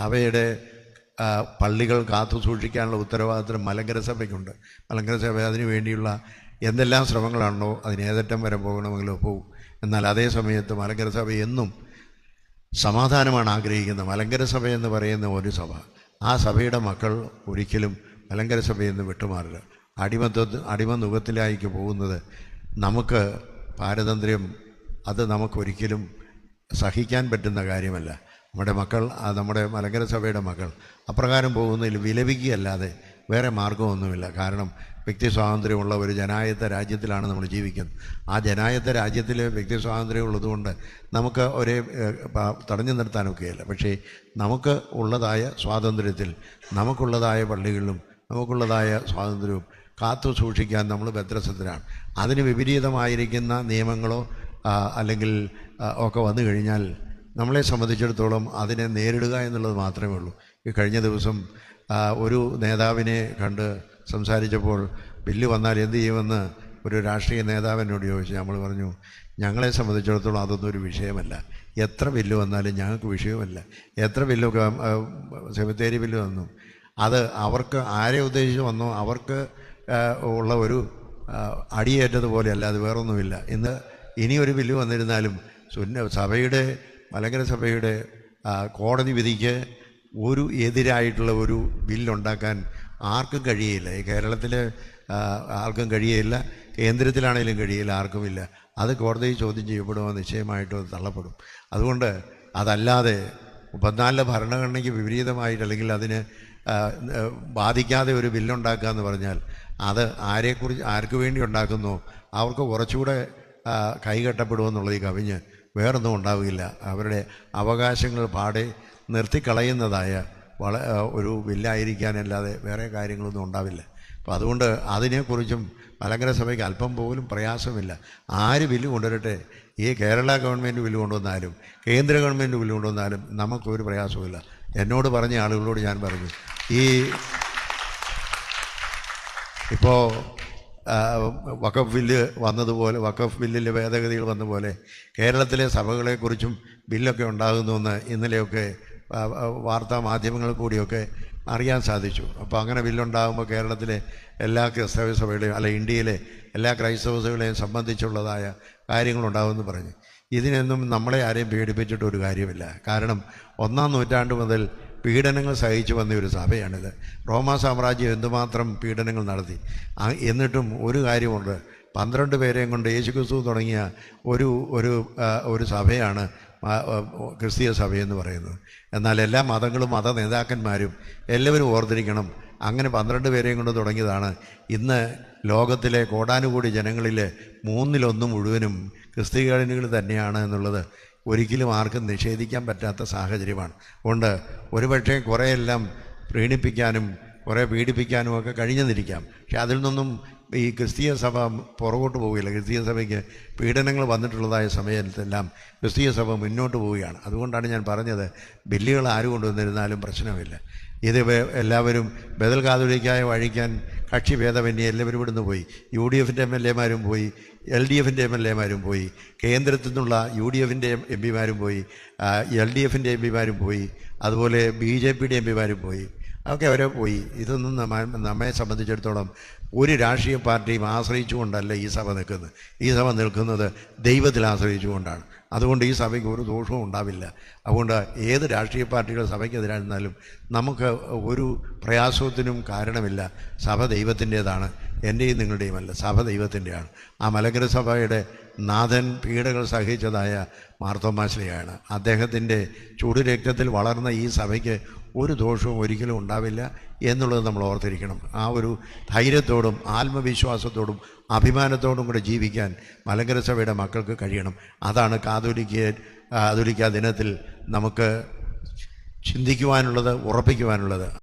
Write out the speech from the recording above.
അവയുടെ പള്ളികൾ കാത്തു സൂക്ഷിക്കാനുള്ള ഉത്തരവാദിത്വം മലങ്കര സഭയ്ക്കുണ്ട്. മലങ്കര സഭ അതിനു വേണ്ടിയുള്ള എന്തെല്ലാം ശ്രമങ്ങളാണോ അതിന് ഏതറ്റം വരെ പോകണമെങ്കിലോ പോകും എന്നാൽ അതേ സമയത്ത് മലങ്കര എന്നും സമാധാനമാണ് ആഗ്രഹിക്കുന്നത്. മലങ്കര സഭ എന്ന് പറയുന്ന ഒരു സഭ ആ സഭയുടെ മക്കൾ ഒരിക്കലും മലങ്കര സഭയിൽ നിന്ന് വിട്ടുമാറില്ല അടിമത്വ അടിമനുഖത്തിലേക്ക് പോകുന്നത് നമുക്ക് പാരതന്ത്ര്യം അത് നമുക്കൊരിക്കലും സഹിക്കാൻ പറ്റുന്ന കാര്യമല്ല. നമ്മുടെ മക്കൾ നമ്മുടെ മലങ്കര സഭയുടെ മക്കൾ അപ്രകാരം പോകുന്നതിൽ വിലപിക്കുകയല്ലാതെ വേറെ മാർഗമൊന്നുമില്ല കാരണം വ്യക്തി സ്വാതന്ത്ര്യമുള്ള ഒരു ജനായത്ത രാജ്യത്തിലാണ് നമ്മൾ ജീവിക്കുന്നത്. ആ ജനായത്ത രാജ്യത്തിൽ വ്യക്തി സ്വാതന്ത്ര്യം ഉള്ളതുകൊണ്ട് നമുക്ക് ഒരേ തടഞ്ഞു നിർത്താനൊക്കെയല്ല. പക്ഷേ നമുക്ക് ഉള്ളതായ സ്വാതന്ത്ര്യത്തിൽ നമുക്കുള്ളതായ പള്ളികളിലും നമുക്കുള്ളതായ സ്വാതന്ത്ര്യവും കാത്തു സൂക്ഷിക്കാൻ നമ്മൾ ഭദ്രസത്തിലാണ് അതിന് വിപരീതമായിരിക്കുന്ന നിയമങ്ങളോ അല്ലെങ്കിൽ ഒക്കെ വന്നു കഴിഞ്ഞാൽ നമ്മളെ സംബന്ധിച്ചിടത്തോളം അതിനെ നേരിടുക എന്നുള്ളത് മാത്രമേ ഉള്ളൂ. ഈ കഴിഞ്ഞ ദിവസം ഒരു നേതാവിനെ കണ്ട് സംസാരിച്ചപ്പോൾ ബില്ല് വന്നാൽ എന്ത് ചെയ്യുമെന്ന് ഒരു രാഷ്ട്രീയ നേതാവിനോട് ചോദിച്ചു. നമ്മൾ പറഞ്ഞു ഞങ്ങളെ സംബന്ധിച്ചിടത്തോളം അതൊന്നും ഒരു വിഷയമല്ല. എത്ര ബില്ല് വന്നാലും ഞങ്ങൾക്ക് വിഷയമല്ല. എത്ര ബില്ലൊക്കെ സെമിത്തേരി ബില്ല് വന്നു. അത് അവർക്ക് ആരെ ഉദ്ദേശിച്ച് വന്നോ അവർക്ക് ഉള്ള ഒരു അടിയേറ്റതുപോലെയല്ല അത് വേറൊന്നുമില്ല. ഇന്ന് ഇനി ഒരു ബില്ല് വന്നിരുന്നാലും സുന്ന സഭയുടെ മലങ്കര സഭയുടെ കോടതി വിധിക്ക് ഒരു എതിരായിട്ടുള്ള ഒരു ബില്ലുണ്ടാക്കാൻ ആർക്കും കഴിയില്ല ഈ കേരളത്തിൽ ആർക്കും കഴിയില്ല കേന്ദ്രത്തിലാണെങ്കിലും കഴിയില്ല ആർക്കുമില്ല. അത് കോടതി ചോദ്യം ചെയ്യപ്പെടുമോ? നിശ്ചയമായിട്ടും അത് തള്ളപ്പെടും. അതുകൊണ്ട് അതല്ലാതെ മുപ്പത്തിനാലിലെ ഭരണഘടനയ്ക്ക് വിപരീതമായിട്ട് അല്ലെങ്കിൽ അതിന് ബാധിക്കാതെ ഒരു ബില്ലുണ്ടാക്കുക എന്ന് പറഞ്ഞാൽ അത് ആരെക്കുറിച്ച് ആർക്ക് വേണ്ടി ഉണ്ടാക്കുന്നോ അവർക്ക് കുറച്ചുകൂടെ കൈകെട്ടപ്പെടുമെന്നുള്ളത് ഈ കവിഞ്ഞ് വേറൊന്നും ഉണ്ടാവില്ല. അവരുടെ അവകാശങ്ങൾ പാടെ നിർത്തിക്കളയുന്നതായ വള ഒരു ബില്ലായിരിക്കാനല്ലാതെ വേറെ കാര്യങ്ങളൊന്നും ഉണ്ടാവില്ല. അപ്പോൾ അതുകൊണ്ട് അതിനെക്കുറിച്ചും മലങ്കര സഭയ്ക്ക് അല്പം പോലും പ്രയാസമില്ല. ആര് ബില്ല് കൊണ്ടുവരട്ടെ? ഈ കേരള ഗവൺമെന്റ് ബില്ല് കൊണ്ടുവന്നാലും കേന്ദ്ര ഗവൺമെന്റ് ബില്ല് കൊണ്ടുവന്നാലും നമുക്കൊരു പ്രയാസമില്ല എന്നോട് പറഞ്ഞ ആളുകളോട് ഞാൻ പറഞ്ഞു ഈ ഇപ്പോൾ വഖഫ് ബില്ല് വന്നതുപോലെ വഖഫ് ബില്ലിലെ ഭേദഗതികൾ വന്നതുപോലെ പോലെ കേരളത്തിലെ സഭകളെക്കുറിച്ചും ബില്ലൊക്കെ ഉണ്ടാകുന്നുവെന്ന് ഇന്നലെയൊക്കെ വാർത്താ മാധ്യമങ്ങൾ കൂടിയൊക്കെ അറിയാൻ സാധിച്ചു. അപ്പോൾ അങ്ങനെ ബില്ലുണ്ടാകുമ്പോൾ കേരളത്തിലെ എല്ലാ ക്രൈസ്തവ സഭയുടെയും അല്ല ഇന്ത്യയിലെ എല്ലാ ക്രൈസ്തവ സഭകളെയും സംബന്ധിച്ചുള്ളതായ കാര്യങ്ങളുണ്ടാകുമെന്ന് പറഞ്ഞു. ഇതിനൊന്നും നമ്മളെ ആരെയും പേടിപ്പിച്ചിട്ട് ഒരു കാര്യമില്ല. കാരണം ഒന്നാം നൂറ്റാണ്ട് മുതൽ പീഡനങ്ങൾ സഹിച്ചു വന്ന ഒരു സഭയാണിത്. റോമാ സാമ്രാജ്യം എന്തുമാത്രം പീഡനങ്ങൾ നടത്തി. എന്നിട്ടും ഒരു കാര്യമുണ്ട്. പന്ത്രണ്ട് പേരെയും കൊണ്ട് യേശുക്രിസ്തു തുടങ്ങിയ ഒരു ഒരു ഒരു സഭയാണ് ക്രിസ്തീയ സഭയെന്ന് പറയുന്നത്. എന്നാൽ എല്ലാ മതങ്ങളും മത നേതാക്കന്മാരും എല്ലാവരും ഓർത്തിരിക്കണം അങ്ങനെ പന്ത്രണ്ട് പേരെയും കൊണ്ട് തുടങ്ങിയതാണ്. ഇന്ന് ലോകത്തിലെ കോടാനുകൂടി ജനങ്ങളിലെ മൂന്നിലൊന്ന് മുഴുവനും ക്രിസ്ത്യാനികൾ തന്നെയാണ് എന്നുള്ളത് ഒരിക്കലും ആർക്കും നിഷേധിക്കാൻ പറ്റാത്ത സാഹചര്യമാണ്. അതുകൊണ്ട് ഒരുപക്ഷെ കുറേയെല്ലാം പ്രീണിപ്പിക്കാനും കുറേ പീഡിപ്പിക്കാനും ഒക്കെ കഴിഞ്ഞെന്നിരിക്കാം. പക്ഷെ അതിൽ നിന്നും ഈ ക്രിസ്തീയ സഭ പുറകോട്ട് പോവുകയില്ല. ക്രിസ്തീയ സഭയ്ക്ക് പീഡനങ്ങൾ വന്നിട്ടുള്ളതായ സമയത്തെല്ലാം ക്രിസ്തീയ സഭ മുന്നോട്ട് പോവുകയാണ്. അതുകൊണ്ടാണ് ഞാൻ പറഞ്ഞത് ബില്ലുകൾ ആര് കൊണ്ടുവന്നിരുന്നാലും പ്രശ്നമില്ല. ഇത് എല്ലാവരും ബദൽ കാതുലിക്കായ വഴിക്കാൻ കക്ഷി ഭേദമന്യേ എല്ലാവരും ഇവിടുന്ന് പോയി. യു ഡി എഫിന്റെ എം എൽ എമാരും പോയി. എൽ ഡി എഫിന്റെ എം എൽ എമാരും പോയി. കേന്ദ്രത്തിൽ നിന്നുള്ള യു ഡി എഫിന്റെ എം പിമാരും പോയി. എൽ ഡി എഫിന്റെ എം പിമാരും പോയി. അതുപോലെ ബി ജെ പിയുടെ എം പിമാരും പോയി. അതൊക്കെ അവരെ പോയി. ഇതൊന്നും നമ്മ നമ്മെ സംബന്ധിച്ചിടത്തോളം ഒരു രാഷ്ട്രീയ പാർട്ടിയും ആശ്രയിച്ചുകൊണ്ടല്ല ഈ സഭ നിൽക്കുന്നത്. ഈ സഭ നിൽക്കുന്നത് ദൈവത്തിൽ ആശ്രയിച്ചുകൊണ്ടാണ്. അതുകൊണ്ട് ഈ സഭയ്ക്ക് ഒരു ദോഷവും ഉണ്ടാവില്ല. അതുകൊണ്ട് ഏത് രാഷ്ട്രീയ പാർട്ടികൾ സഭയ്ക്കെതിരായിരുന്നാലും നമുക്ക് ഒരു പ്രയാസത്തിനും കാരണമില്ല. സഭ ദൈവത്തിന്റേതാണ്. എന്റെയും നിങ്ങളുടെയുമല്ല സഭ ദൈവത്തിന്റെയാണ്. ആ മലങ്കര സഭയുടെ നാഥൻ പീഡകൾ സഹിച്ചതായ മാർത്തോമാശ്രയാണ്. അദ്ദേഹത്തിന്റെ ചുടുരക്തത്തിൽ വളർന്ന ഈ സഭയ്ക്ക് ഒരു ദോഷവും ഒരിക്കലും ഉണ്ടാവില്ല എന്നുള്ളത് നമ്മൾ ഓർത്തിരിക്കണം. ആ ഒരു ധൈര്യത്തോടും ആത്മവിശ്വാസത്തോടും അഭിമാനത്തോടും കൂടെ ജീവിക്കാൻ മലങ്കര സഭയുടെ മക്കൾക്ക് കഴിയണം. അതാണ് കാതോലിക്ക കാതോലിക്ക ദിനത്തിൽ നമുക്ക് ചിന്തിക്കുവാനുള്ളത് ഉറപ്പിക്കുവാനുള്ളത്.